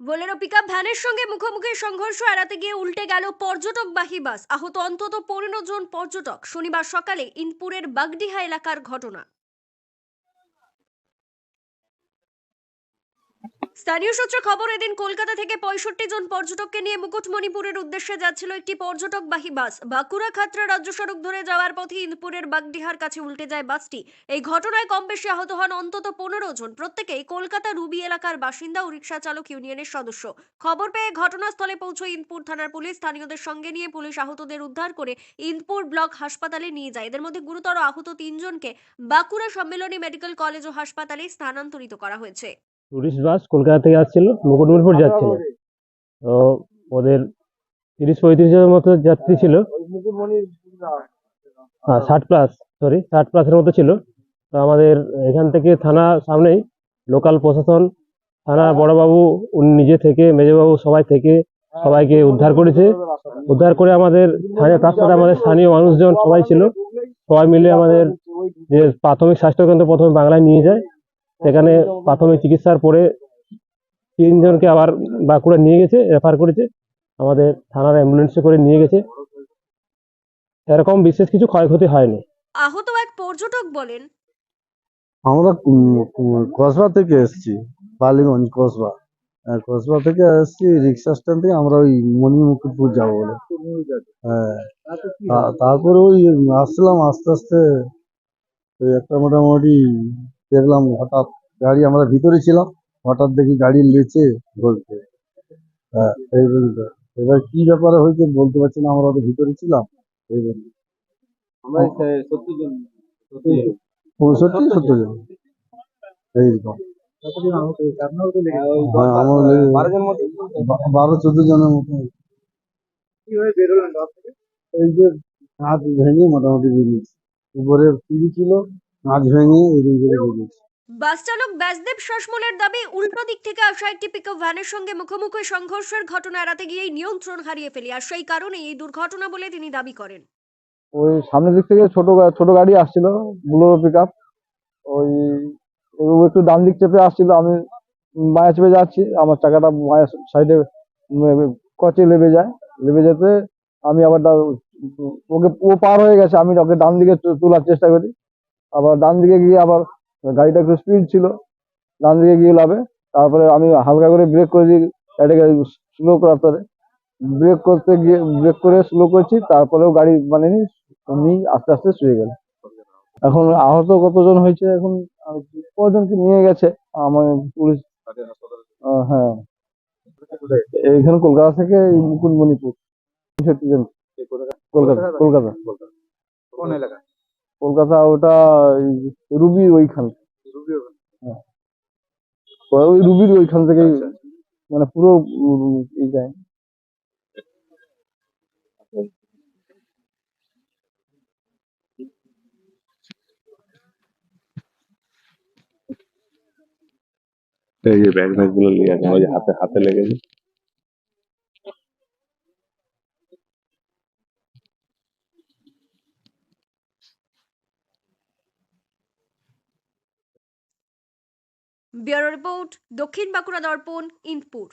Bolero pickup ভ্যানের সঙ্গে মুখোমুখি সংঘর্ষ এড়াতে গিয়ে উল্টে গেল পর্যটকবাহী বাস। আহত অন্তত পনেরো জন পর্যটক। শনিবার সকালে ইনপুরের বাগডিহা এলাকার ঘটনা। স্থানীয় সূত্রে খবর, এদিন কলকাতা থেকে পঁয়ষট্টি জন পর্যটককে নিয়ে মুকুটমণিপুরের উদ্দেশ্যে যাচ্ছিল একটি পর্যটকবাহী বাস। বাঁকুড়া খাতড়া রাজ্য সড়ক ধরে যাওয়ার পথে ইন্দপুরের বাগডিহার কাছে উল্টে যায় বাসটি। এই ঘটনায় কম বেশি আহত হন অন্তত পনেরো জন। প্রত্যেকেই কলকাতা রুবি এলাকার বাসিন্দা ও রিক্সা চালক ইউনিয়নের সদস্য। খবর পেয়ে ঘটনাস্থলে পৌঁছয় ইন্দপুর থানার পুলিশ। স্থানীয়দের সঙ্গে নিয়ে পুলিশ আহতদের উদ্ধার করে ইন্দপুর ব্লক হাসপাতালে নিয়ে যায়। এদের মধ্যে গুরুতর আহত তিনজনকে বাঁকুড়া সম্মেলনী মেডিকেল কলেজ ও হাসপাতালে স্থানান্তরিত করা হয়েছে। টুরিস্ট বাস কলকাতা থেকে আসছিল মুকুটমণিপুর যাচ্ছিল। তো ওদের তিরিশ পঁয়ত্রিশ জনের মতো যাত্রী ছিল। হ্যাঁ ষাট প্লাস সরি ষাট প্লাসের মতো ছিল। তো আমাদের এখান থেকে থানা সামনেই লোকাল প্রশাসন থানা বড়বাবু উনি নিজে থেকে মেজবাবু সবাই থেকে সবাইকে উদ্ধার করেছে। উদ্ধার করে আমাদের তার সাথে আমাদের স্থানীয় মানুষজন সবাই ছিল। সবাই মিলে আমাদের যে প্রাথমিক স্বাস্থ্যকেন্দ্র প্রথমে বাংলায় নিয়ে যায়। সেখানে প্রাথমিক চিকিৎসার পরে তিনজনকে আবার বাঁকুড়া নিয়ে গেছে রেফার করেছে আমাদের থানার অ্যাম্বুলেন্সে করে নিয়ে গেছে। এরকম বিশেষ কিছু ক্ষয়ক্ষতি হয়নি। আহত এক পর্যটক বলেন। আমরা কসবা থেকে এসেছি বালিগঞ্জ কসবা। হ্যাঁ, কসবা থেকে এসেছি রিক্সা স্ট্যান্ড থেকে আমরা ওই মণিমুকুটপুর যাব বলে। হ্যাঁ তারপরে ওই আসছিলাম আস্তে আস্তে ওই একটা মোটামুটি দেখলাম হঠাৎ গাড়ি আমরা ভিতরে ছিলাম হঠাৎ দেখি গাড়ি লেচে বলতে হ্যাঁ এবার কি ব্যাপারে হয়েছে বলতে পারছি না আমরা তো ভিতরে ছিলাম পঁয়ষট্টি সত্তর জন এইরকম হ্যাঁ, বারো চোদ্দ জনের মতো। এই যে কাঁচ ভেঙে মোটামুটি বেরিয়েছে। উপরে সিঁড়ি ছিল কাঁচ ভেঙে এদিক করে বেরিয়েছে বাস চালক ব্যাসদেব শাসমলের দাবি উল্টো দিক থেকে আসা একটি পিকআপ ভ্যানের সঙ্গে মুখোমুখি সংঘর্ষের ঘটনা এড়াতে গিয়েই নিয়ন্ত্রণ হারিয়ে ফেলে। আর সেই কারণেই এই দুর্ঘটনা বলে তিনি দাবি করেন। ওই সামনের দিক থেকে ছোট ছোট গাড়ি আসছিল বুলোরো পিক আপ ওই একটু ডান দিক চেপে আসছিল আমি মায়া চেপে যাচ্ছি আমার চাকাটা মায়ের সাইডে কচে লেবে যায়। লেবে যেতে আমি আবার ওকে ও পার হয়ে গেছে আমি ওকে ডান দিকে তোলার চেষ্টা করি। আবার ডান দিকে গিয়ে আবার গাড়িটা একটু স্পিড ছিল ডান দিকে গিয়ে লাভে। তারপরে আমি হালকা করে ব্রেক করে দিই এটাকে স্লো পরে। ব্রেক করতে গিয়ে ব্রেক করে স্লো করছি, তারপরেও গাড়ি মানে উনি আস্তে আস্তে শুয়ে গেল। এখন আহত কতজন হয়েছে এখন? কজনকে নিয়ে গেছে? আমার পুলিশ হ্যাঁ। এইখানে কলকাতা থেকে এই মুকুটমণিপুর। জন। কলকাতা কলকাতা। কোন এলাকা? কলকাতা ওটা রুবি ওইখান। হ্যাঁ। ওই রুবির ওইখান থেকে মানে পুরো এই যায়। এই যে ব্যাগ ব্যাগগুলো নিয়ে আছে ওই হাতে হাতে লেগেছে। ব্যুরো রিপোর্ট দক্ষিণ বাঁকুড়া দর্পণ ইন্দপুর